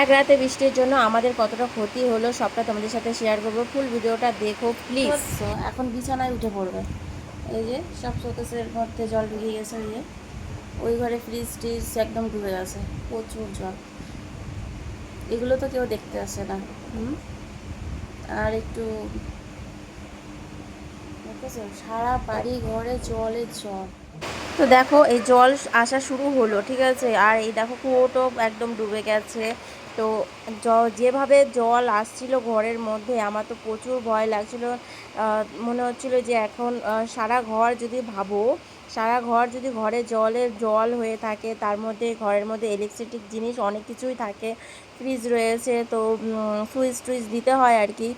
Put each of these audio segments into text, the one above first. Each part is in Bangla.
এক রাতে বৃষ্টির জন্য আমাদের কতটা ক্ষতি হলো সবটা তোমাদের সাথে শেয়ার করব। ফুল ভিডিওটা দেখো প্লিজ এখন বিছানায় উঠে পড়বে। এই যে সব শোকেসের মধ্যে জল ঢুকে গেছে ওই যে। ওই ঘরে ফ্রিজ ট্রিজ একদম ডুবে গেছে প্রচুর জল। এগুলো তো কেউ দেখতে আসে না। হুম? আর একটু সারা বাড়ি ঘরে জলের জল। তো দেখো এই জল আসা শুরু হলো ঠিক আছে? আর এই দেখো কুয়োটো একদম ডুবে গেছে। তো যেভাবে জল আসছিল ঘরের মধ্যে, আমার তো প্রচুর ভয় লাগছিল। মনে হচ্ছিল যে এখন সারা ঘর যদি ভাবো, সারা ঘর যদি ঘরে জলের জল হয়ে থাকে, তার মধ্যে, ঘরের মধ্যে ইলেকট্রিক জিনিস অনেক কিছুই থাকে। ফ্রিজ রয়েছে, তো সুইচ টুইচ দিতে হয় আর কি।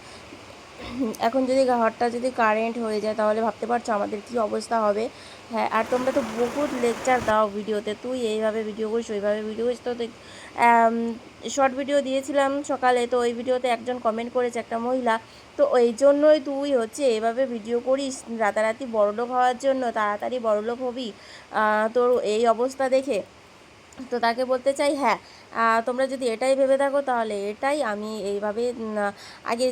এখন যদি ঘরটা যদি কারেন্ট হয়ে যায়, তাহলে ভাবতে পারছ আমাদের কি অবস্থা হবে? হ্যাঁ আর তোমরা তো বহুত লেকচার দাও ভিডিওতে। তুই এইভাবে ভিডিও করিস, ওইভাবে ভিডিও করিস। তো শর্ট ভিডিও দিয়েছিলাম সকালে, তো ওই ভিডিওতে একজন কমেন্ট করেছে একটা মহিলা। তো ওই জন্যই তুই হচ্ছে এভাবে ভিডিও করিস, রাতারাতি বড়লোক হওয়ার জন্য, তাড়াতাড়ি বড়লোক হবি। তোর এই অবস্থা দেখে। তো তাকে বলতে চাই হ্যাঁ তোমরা যদি এটাই ভেবে থাকো, তাহলে এটাই আমি এইভাবে আগে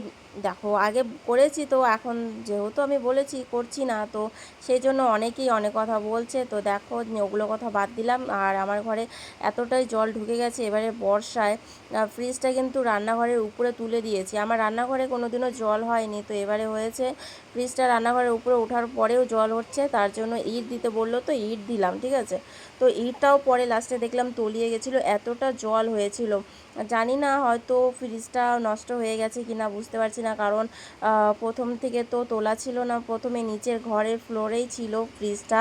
দেখো, আগে করেছি তো, এখন যেহেতু আমি বলেছি করছি না, তো সেই জন্য অনেকেই অনেক কথা বলছে। তো দেখো ওগুলো কথা বাদ দিলাম। আর আমার ঘরে এতটাই জল ঢুকে গেছে, এবারে বর্ষায় ফ্রিজটা কিন্তু রান্নাঘরের উপরে তুলে দিয়েছি। আমার রান্নাঘরে কোনো দিনও জল হয়নি, তো এবারে হয়েছে ফ্রিজটা রান্নাঘরের উপরে ওঠার পরেও জল হচ্ছে। তার জন্য ইট দিতে বলল, তো ইট দিলাম, ঠিক আছে? তো ইটটাও পরে লাস্টে দেখলাম তলিয়ে গেছিল, এতটা জল হয়েছিল। জানি না হয়তো ফ্রিজটা নষ্ট হয়ে গেছে কি না বুঝতে পারছি না, কারণ প্রথম থেকে তো তোলা ছিল না। প্রথমে নিচের ঘরের ফ্লোরেই ছিল ফ্রিজটা।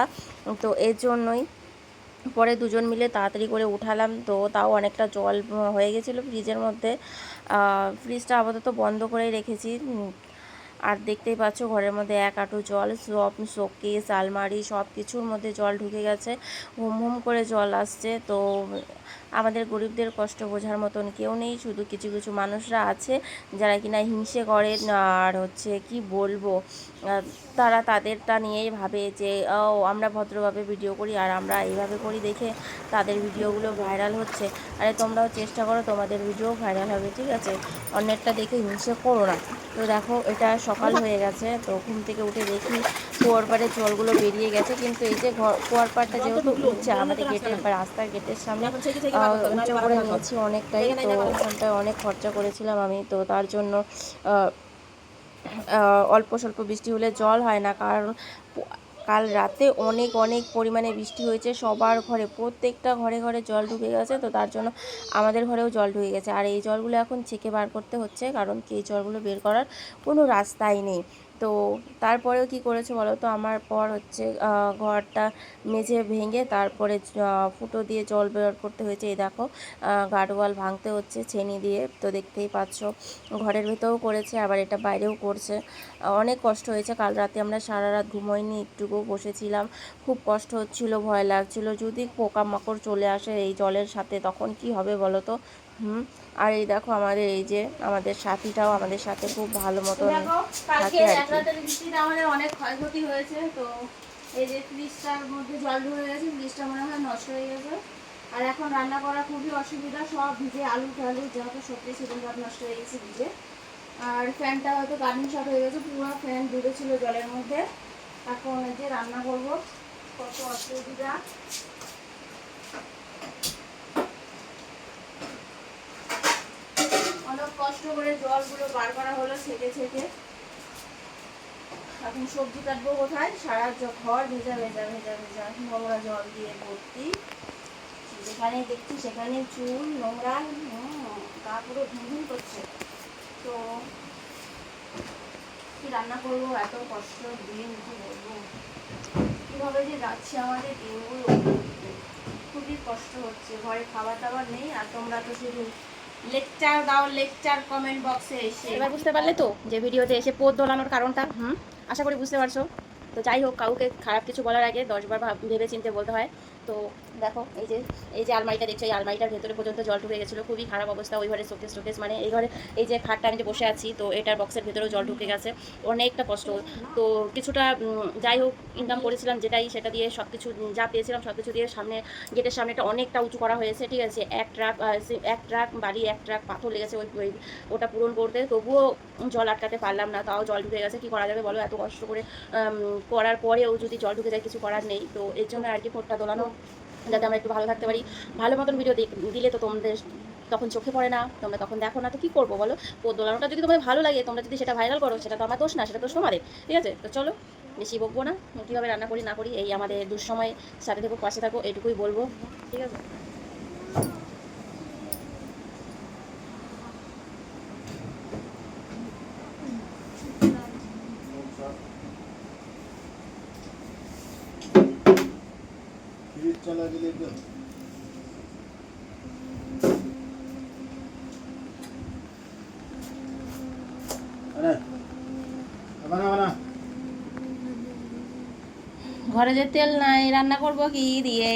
তো এর জন্যই পরে দুজন মিলে তাড়াতাড়ি করে উঠালাম। তো তাও অনেকটা জল হয়ে গেছিল ফ্রিজের মধ্যে। ফ্রিজটা আপাতত বন্ধ করেই রেখেছি। আর দেখতেই পাচ্ছ ঘরের মধ্যে এক আঁটু জল, সব শোকেস আলমারি, সব কিছুর মধ্যে জল ঢুকে গেছে। হুম হুম করে জল আসছে। তো আমাদের গরিবদের কষ্ট বোঝার মতন কেউ নেই। শুধু কিছু কিছু মানুষরা আছে যারা কিনা হিংসে করে আর হচ্ছে কি বলব? তারা তাদেরটা নিয়েই ভাবে যে, ও, আমরা ভদ্রভাবে ভিডিও করি আর আমরা এইভাবে করি দেখে তাদের ভিডিওগুলো ভাইরাল হচ্ছে। আরে তোমরাও চেষ্টা করো, তোমাদের ভিডিও ভাইরাল হবে, ঠিক আছে? অন্যেরটা দেখে হিংসে করো না। তো দেখো, এটা সকাল হয়ে গেছে তো ঘুম থেকে উঠে দেখি কুয়ার পাড়ে জলগুলো বেরিয়ে গেছে। কিন্তু এই যে কুয়ার পাড়টা যেহেতু উঠছে আমাদের গেটের বা রাস্তার গেটের সামনে উঁচু করে নিয়েছি অনেকটাই তো ওখানটায় অনেক খরচা করেছিলাম আমি তো তার জন্য অল্প স্বল্প বৃষ্টি হলে জল হয় না কারণ কাল রাতে অনেক অনেক পরিমাণে বৃষ্টি হয়েছে সবার ঘরে। প্রত্যেকটা ঘরে ঘরে জল ঢুকে গেছে তো তার জন্য আমাদের ঘরেও জল ঢুকে গেছে। আর এই জলগুলো এখন ছেঁকে বার করতে হচ্ছে কারণ কি এই জলগুলো বের করার কোনো রাস্তাই নেই। তো তারপরেও কি করেছে বলো তো? আমার পর হচ্ছে ঘরটা মেঝে ভেঙে তারপরে ফুটো দিয়ে জল বের করতে হয়েছে। এই দেখো গার্ডওয়াল ভাঙতে হচ্ছে ছেনি দিয়ে। তো দেখতেই পাচ্ছ, ঘরের ভেতরেও করেছে, আবার এটা বাইরেও করছে। অনেক কষ্ট হয়েছে। কাল রাতে আমরা সারা রাত ঘুমোইনি, একটুকু বসেছিলাম। খুব কষ্ট হচ্ছিল, ভয় লাগছিল। যদি পোকামাকড় চলে আসে এই জলের সাথে, তখন কি হবে বলো তো? হুম আর এই দেখো আমাদের এই যে আমাদের সাথীটাও আমাদের সাথে খুব ভালো মতো থাকে আমাদের অনেক ক্ষয়ক্ষতি হয়েছে তো এই যে ফ্রিজটার মধ্যে জল ঢুকে গেছে ফ্রিজটা মনে হয় নষ্ট হয়ে গেছে। আর এখন রান্না করা খুবই অসুবিধা সব ভিজে আলু টালু যত সত্যি ছিল সব নষ্ট হয়ে গেছে ভিজে। আর ফ্যানটা হয়তো কারেন্ট শর্ট হয়ে গেছে পুরো ফ্যান ডুবে ছিল জলের মধ্যে। এখন যে রান্না করব কত অসুবিধা অনেক কষ্ট করে জলগুলো বার করা হলো ছেঁকে ছেঁকে। এখন সবজি কাটবো কোথায়? সারা ঘর ভেজা ভেজা ভেজা ভেজা। নোংরা জল দিয়ে ভর্তি। যেখানে দেখছি সেখানে চুল, নোংরা। গা পুরো ঝুমঝুম করছে। তো কি রান্না করব? এত কষ্ট দিন কি বলব। কীভাবে যে যাচ্ছে আমাদের দিনগুলো খুবই কষ্ট হচ্ছে। ঘরে খাবার দাবার নেই, আর তোমরা তো শুধু লেকচার দাও লেকচার কমেন্ট বক্সে এসে। এবার বুঝতে পারলে তো যে ভিডিওতে এসে পোদ দোলানোর কারণটা। হুম। আশা করি বুঝতে পারছ। তো যাই হোক কাউকে খারাপ কিছু বলার আগে দশবার ভাব ভেবে চিনতে বলতে হয়। তো দেখো, এই যে এই যে আলমারিটা দেখছ, এই আলমারিটার ভেতরে পর্যন্ত জল ঢুকে গেছিল, খুবই খারাপ অবস্থা, ওই ঘরে শোকেস টোকেস মানে এই ঘরে, এই যে খাটটা আমি যে বসে আছি, তো এটার বক্সের ভেতরেও জল ঢুকে গেছে, অনেকটা কষ্ট। তো কিছুটা যাই হোক ইনকাম করেছিলাম যেটাই, সেটা দিয়ে সব কিছু যা পেয়েছিলাম সব কিছু দিয়ে সামনে, গেটের সামনেটা অনেকটা উঁচু করা হয়েছে, ঠিক আছে, এক ট্রাক এক ট্রাক বাড়ি, এক ট্রাক পাথর লেগেছে, ওই ওই, ওটা পূরণ করতে, তবুও জল আটকাতে পারলাম না, তাও জল ঢুকে গেছে, কী করা যাবে বলো, এত কষ্ট করে করার পরেও যদি জল ঢুকে যায়, কিছু করার নেই, তো এর জন্য আর কি ফোনটা দোলানো যাতে আমরা একটু ভালো থাকতে পারি। ভালো মতন ভিডিও দিলে তো তোমাদের তখন চোখে পড়ে না, তোমরা তখন দেখো না তো কী করব বলো? দোলানোটা যদি তোমাদের ভালো লাগে, তোমরা যদি সেটা ভাইরাল করো, সেটা তো আমার দোষ না, সেটা দোষ তোমাদের, ঠিক আছে? তো চলো, বেশি বকবো না কীভাবে রান্না করি না করি, এই আমাদের দুঃসময় সাথে থেকো, পাশে থাকো, এটুকুই বলব, ঠিক আছে? ঘরে যে তেল নাই রান্না করব কি দিয়ে?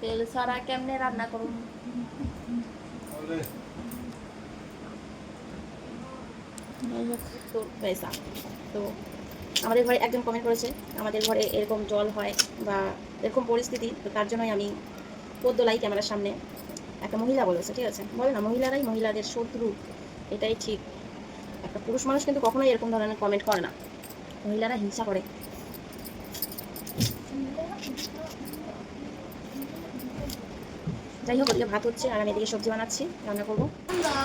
তেল ছাড়া কেমনে রান্না পয়সা। তো আমাদের ঘরে একজন কমেন্ট করেছে, আমাদের ঘরে এরকম জল হয় বা এরকম পরিস্থিতি, তো তার জন্যই আমি পদ্য পদ্মলাই ক্যামেরার সামনে একটা মহিলা বলেছে, ঠিক আছে? বলে না, মহিলারাই মহিলাদের শত্রু, এটাই ঠিক। একটা পুরুষ মানুষ কিন্তু কখনোই এরকম ধরনের কমেন্ট করে না। মহিলারা হিংসা করে। যাই হোক ভাত হচ্ছে, আর আমি এদিকে সবজি বানাচ্ছি, রান্না করব।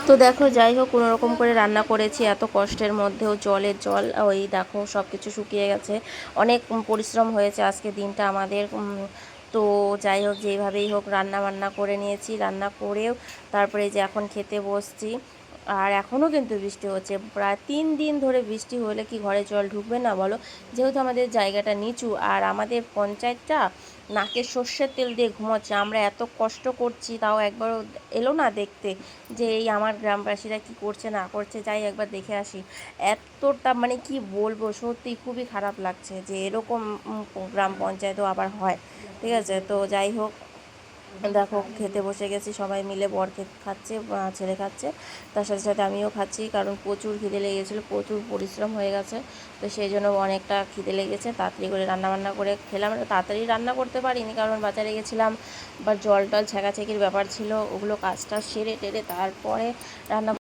তো দেখো, যাই হোক রকম করে রান্না করেছি। এত কষ্টের মধ্যেও জলের জল, ওই দেখো সব কিছু শুকিয়ে গেছে। অনেক পরিশ্রম হয়েছে আজকে দিনটা আমাদের তো যাই হোক যেইভাবেই হোক রান্না বান্না করে নিয়েছি। রান্না করেও তারপরে যে এখন খেতে বসছি। আর এখনও কিন্তু বৃষ্টি হচ্ছে। প্রায় তিন দিন ধরে বৃষ্টি হলে কি ঘরে জল ঢুকবে না বলো? যেহেতু আমাদের জায়গাটা নিচু আর আমাদের পঞ্চায়েতটা নাকে সর্ষের তেল দিয়ে ঘুমাচ্ছে, আমরা এত কষ্ট করছি, তাও একবারও এলো না দেখতে যে এই আমার গ্রামবাসীরা কি করছে, না করছে, যাই একবার দেখে আসি। এতটা মানে কি বলব, সত্যি খুবই খারাপ লাগছে যে এরকম গ্রাম পঞ্চায়েতও আবার হয়। ঠিক আছে? তো যাই হোক দেখো, খেতে বসে গেছি, সবাই মিলে বর খাচ্ছে ছেলে খাচ্ছে। তার সাথে সাথে আমিও খাচ্ছি, কারণ প্রচুর খিদে লেগেছিলো, প্রচুর পরিশ্রম হয়ে গেছে। তো সেই জন্য অনেকটা খিদে লেগেছে, তাড়াতাড়ি করে রান্নাবান্না করে খেলাম। তাড়াতাড়ি রান্না করতে পারিনি, কারণ বাজারে গেছিলাম, বা জল টল ছেঁকাছেকির ব্যাপার ছিল, ওগুলো কাজটা সেরে টেরে তারপরে রান্না